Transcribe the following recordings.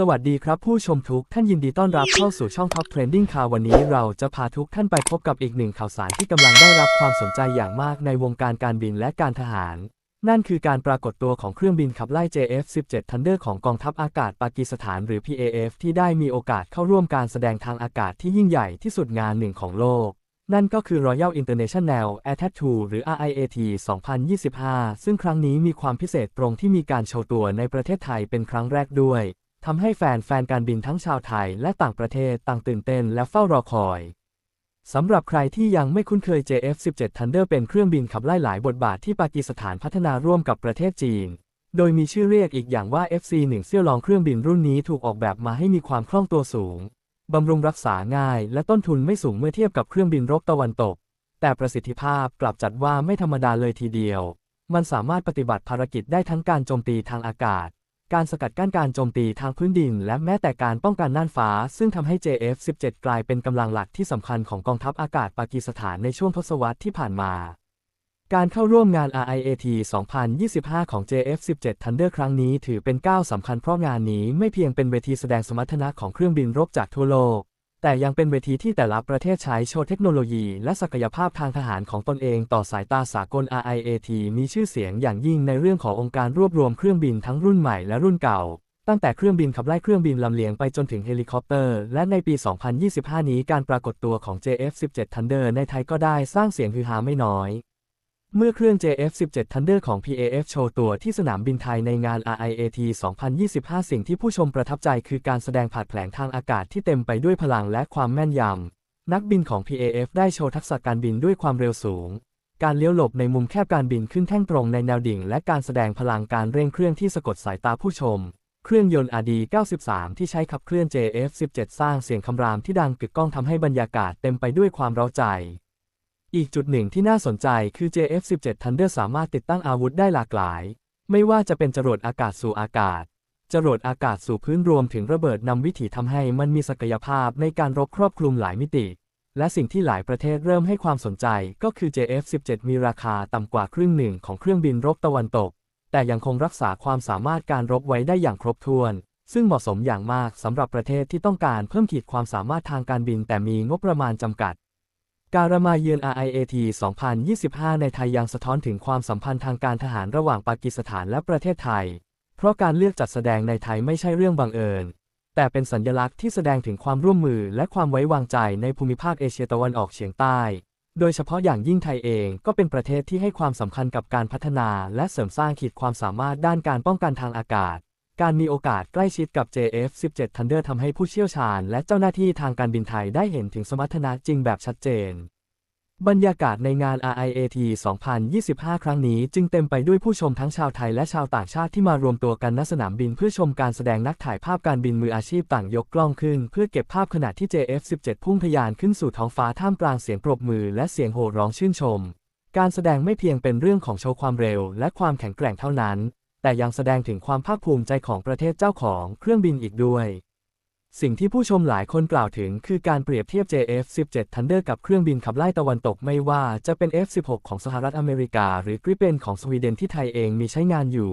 สวัสดีครับผู้ชมทุกท่านยินดีต้อนรับเข้าสู่ช่อง Top Trending ข่าววันนี้เราจะพาทุกท่านไปพบกับอีกหนึ่งข่าวสารที่กำลังได้รับความสนใจอย่างมากในวงการการบินและการทหาร นั่นคือการปรากฏตัวของเครื่องบินขับไล่ JF-17 Thunder ของกองทัพอากาศปากีสถานหรือ PAF ที่ได้มีโอกาสเข้าร่วมการแสดงทางอากาศที่ยิ่งใหญ่ที่สุดงานหนึ่งของโลก นั่นก็คือ Royal International Air Tattoo หรือ RIAT 2025 ซึ่งครั้งนี้มีความพิเศษตรงที่มีการโชว์ตัวในประเทศไทยเป็นครั้งแรกด้วย ทำให้แฟนแฟนการบินทั้งชาวไทยและต่างประเทศต่างตื่นเต้นและเฝ้ารอคอยสำหรับใครที่ยังไม่คุ้นเคย JF-17 Thunder เป็นเครื่องบินขับไล่หลายบทบาทที่ปากีสถานพัฒนาร่วมกับประเทศจีน โดยมีชื่อเรียกอีกอย่างว่า FC-1 เซี่ยวลองเครื่องบินรุ่นนี้ถูกออกแบบมาให้มีความคล่องตัวสูง บำรุงรักษาง่าย และต้นทุนไม่สูงเมื่อเทียบกับเครื่องบินรบตะวันตก แต่ประสิทธิภาพกลับจัดว่าไม่ธรรมดาเลยทีเดียว มันสามารถปฏิบัติภารกิจได้ทั้งการโจมตีทางอากาศ การสกัดกั้นการโจมตีทางพื้นดิน และแม้แต่การป้องกันน่านฟ้า ซึ่งทำให้ JF-17 กลายเป็นกำลังหลักที่สำคัญของกองทัพอากาศปากีสถานในช่วงทศวรรษที่ผ่านมา การเข้าร่วมงาน RIAT 2025 ของ JF-17 Thunder ครั้งนี้ถือเป็นก้าวสำคัญเพราะงานนี้ไม่เพียงเป็นเวทีแสดงสมรรถนะของเครื่องบินรบจากทั่วโลก แต่ยังเป็นเวทีที่แต่ละประเทศใช้โชว์เทคโนโลยี และศักยภาพทางทหารของตนเองต่อสายตาสากล RIAT มีชื่อเสียงอย่างยิ่งในเรื่องขององค์การรวบรวมเครื่องบินทั้งรุ่นใหม่และรุ่นเก่า ตั้งแต่เครื่องบินขับไล่เครื่องบินลำเลียงไปจนถึงเฮลิคอปเตอร์ และในปี 2025 นี้การปรากฏตัวของ JF-17 Thunder ในไทยก็ได้สร้างเสียงฮือฮาไม่น้อย เมื่อเครื่อง JF-17 Thunder ของ PAF โชว์ตัวที่สนามบินไทยในงาน RIAT 2025 สิ่งที่ผู้ชมประทับใจคือการแสดงผาดแผลงทางอากาศที่เต็มไปด้วยพลังและความแม่นยำ นักบินของ PAF ได้โชว์ทักษะการบินด้วยความเร็วสูง การเลี้ยวหลบในมุมแคบการบินขึ้นแท่งตรงในแนวดิ่ง และการแสดงพลังการเร่งเครื่องที่สะกดสายตาผู้ชม เครื่องยนต์ RD-93 ที่ใช้ขับเคลื่อน JF-17 สร้างเสียงคำรามที่ดังกึกก้องทำให้บรรยากาศเต็มไปด้วยความเร้าใจ อีกจุดหนึ่งที่น่าสนใจคือ JF-17 Thunder สามารถติดตั้งอาวุธได้หลากหลาย ไม่ว่าจะเป็นจรวดอากาศสู่อากาศ จรวดอากาศสู่พื้นรวมถึงระเบิดนำวิถีทำให้มันมีศักยภาพในการรบครอบคลุมหลายมิติ และสิ่งที่หลายประเทศเริ่มให้ความสนใจก็คือ JF-17 มีราคาต่ำกว่าครึ่งหนึ่งของเครื่องบินรบตะวันตก แต่ยังคงรักษาความสามารถการรบไว้ได้อย่างครบถ้วน ซึ่งเหมาะสมอย่างมากสำหรับประเทศที่ต้องการเพิ่มขีดความสามารถทางการบินแต่มีงบประมาณจำกัด การมาเยือน RIAT 2025 ในไทยยังสะท้อนถึงความสัมพันธ์ทางการทหารระหว่างปากีสถานและประเทศไทย เพราะการเลือกจัดแสดงในไทยไม่ใช่เรื่องบังเอิญ แต่เป็นสัญลักษณ์ที่แสดงถึงความร่วมมือและความไว้วางใจในภูมิภาคเอเชียตะวันออกเฉียงใต้ โดยเฉพาะอย่างยิ่งไทยเองก็เป็นประเทศที่ให้ความสำคัญกับการพัฒนาและเสริมสร้างขีดความสามารถด้านการป้องกันทางอากาศ การมีโอกาสใกล้ชิดกับ JF-17 Thunder ทำให้ผู้เชี่ยวชาญ และเจ้าหน้าที่ทางการบินไทยได้เห็นถึงสมรรถนะจริงแบบชัดเจน บรรยากาศในงาน RIAT 2025 ครั้งนี้จึงเต็มไปด้วยผู้ชมทั้งชาวไทยและชาวต่างชาติที่มารวมตัวกันณสนามบินเพื่อชมการแสดงนักถ่ายภาพการบินมืออาชีพต่างยกกล้องขึ้น เพื่อเก็บภาพขณะที่ JF-17 พุ่งทะยานขึ้นสู่ท้องฟ้าท่ามกลางเสียงปรบมือและเสียงโห่ร้องชื่นชมการแสดงไม่เพียงเป็นเรื่องของโชว์ความเร็วและความแข็งแกร่งเท่านั้น แต่ยังแสดงถึงความภาคภูมิใจของประเทศเจ้าของเครื่องบินอีกด้วย สิ่งที่ผู้ชมหลายคนกล่าวถึงคือการเปรียบเทียบ JF-17 Thunder กับเครื่องบินขับไล่ตะวันตกไม่ว่าจะเป็น F-16 ของสหรัฐอเมริกา หรือ Gripen ของสวีเดนที่ไทยเองมีใช้งานอยู่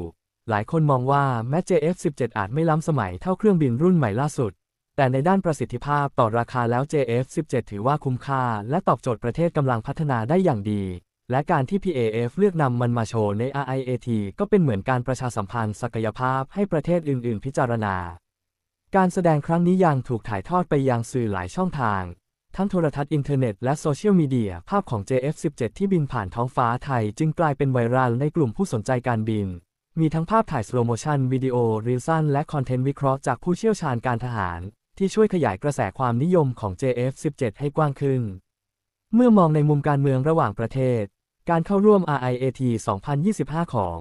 หลายคนมองว่าแม้ JF-17 อาจไม่ล้ำสมัยเท่าเครื่องบินรุ่นใหม่ล่าสุด แต่ในด้านประสิทธิภาพต่อราคาแล้ว JF-17 ถือว่าคุ้มค่า และตอบโจทย์ประเทศกำลังพัฒนาได้อย่างดี และการที่ PAF เลือกนำมันมาโชว์ใน RIAT ก็เป็นเหมือนการประชาสัมพันธ์ศักยภาพให้ประเทศอื่น ๆ พิจารณา การแสดงครั้งนี้ยังถูกถ่ายทอดไปยังสื่อหลายช่องทาง ทั้งโทรทัศน์อินเทอร์เน็ตและโซเชียลมีเดียภาพของ JF-17 ที่บินผ่านท้องฟ้าไทย จึงกลายเป็นไวรัลในกลุ่มผู้สนใจการบิน มีทั้งภาพถ่ายสโลโมชันวิดีโอรีลสั้นและคอนเทนต์วิเคราะห์จากผู้เชี่ยวชาญการทหาร ที่ช่วยขยายกระแสความนิยมของ JF-17 ให้กว้างขึ้น เมื่อมองในมุมการเมืองระหว่างประเทศ การเข้าร่วม RIAT 2025 ของ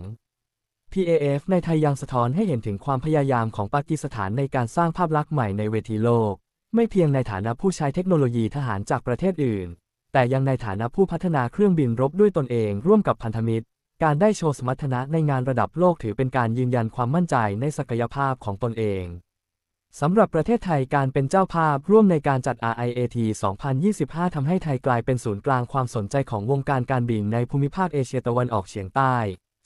PAF ในไทยยังสะท้อนให้เห็นถึงความพยายามของปากีสถานในการสร้างภาพลักษณ์ใหม่ในเวทีโลก ไม่เพียงในฐานะผู้ใช้เทคโนโลยีทหารจากประเทศอื่น แต่ยังในฐานะผู้พัฒนาเครื่องบินรบด้วยตนเองร่วมกับพันธมิตร การได้โชว์สมรรถนะในงานระดับโลกถือเป็นการยืนยันความมั่นใจในศักยภาพของตนเอง สำหรับประเทศไทยการเป็นเจ้าภาพร่วมในการจัด RIAT 2025 ทำให้ไทยกลายเป็นศูนย์กลางความสนใจของวงการการบินในภูมิภาคเอเชียตะวันออกเฉียงใต้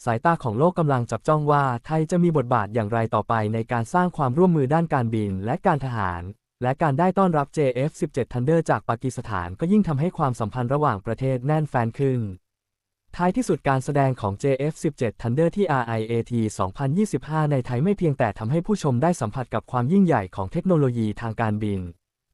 สายตาของโลกกำลังจับจ้องว่าไทยจะมีบทบาทอย่างไรต่อไปในการสร้างความร่วมมือด้านการบินและการทหาร และการได้ต้อนรับ JF-17 Thunder จากปากีสถานก็ยิ่งทำให้ความสัมพันธ์ระหว่างประเทศแน่นแฟนขึ้น ท้ายที่สุดการแสดงของ JF-17 Thunder ที่ RIAT 2025 ในไทยไม่เพียงแต่ทำให้ผู้ชมได้สัมผัสกับความยิ่งใหญ่ของเทคโนโลยีทางการบิน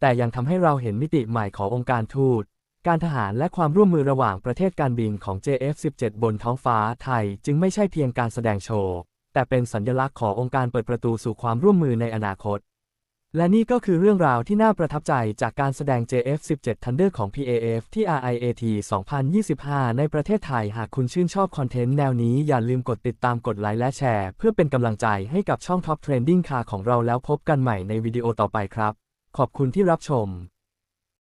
แต่ยังทำให้เราเห็นมิติใหม่ขององค์การทูต การทหารและความร่วมมือระหว่างประเทศการบินของ JF-17 บนท้องฟ้าไทย จึงไม่ใช่เพียงการแสดงโชว์ แต่เป็นสัญลักษณ์ขององค์การเปิดประตูสู่ความร่วมมือในอนาคต และนี่ก็คือเรื่องราวที่น่าประทับใจจากการแสดง JF-17 Thunder ของ PAF ที่ RIAT 2025 ในประเทศไทย หากคุณชื่นชอบคอนเทนต์แนวนี้อย่าลืมกดติดตามกดไลค์และแชร์ เพื่อเป็นกำลังใจให้กับช่อง Top Trending Car ของเราแล้วพบกันใหม่ในวิดีโอต่อไปครับ ขอบคุณที่รับชม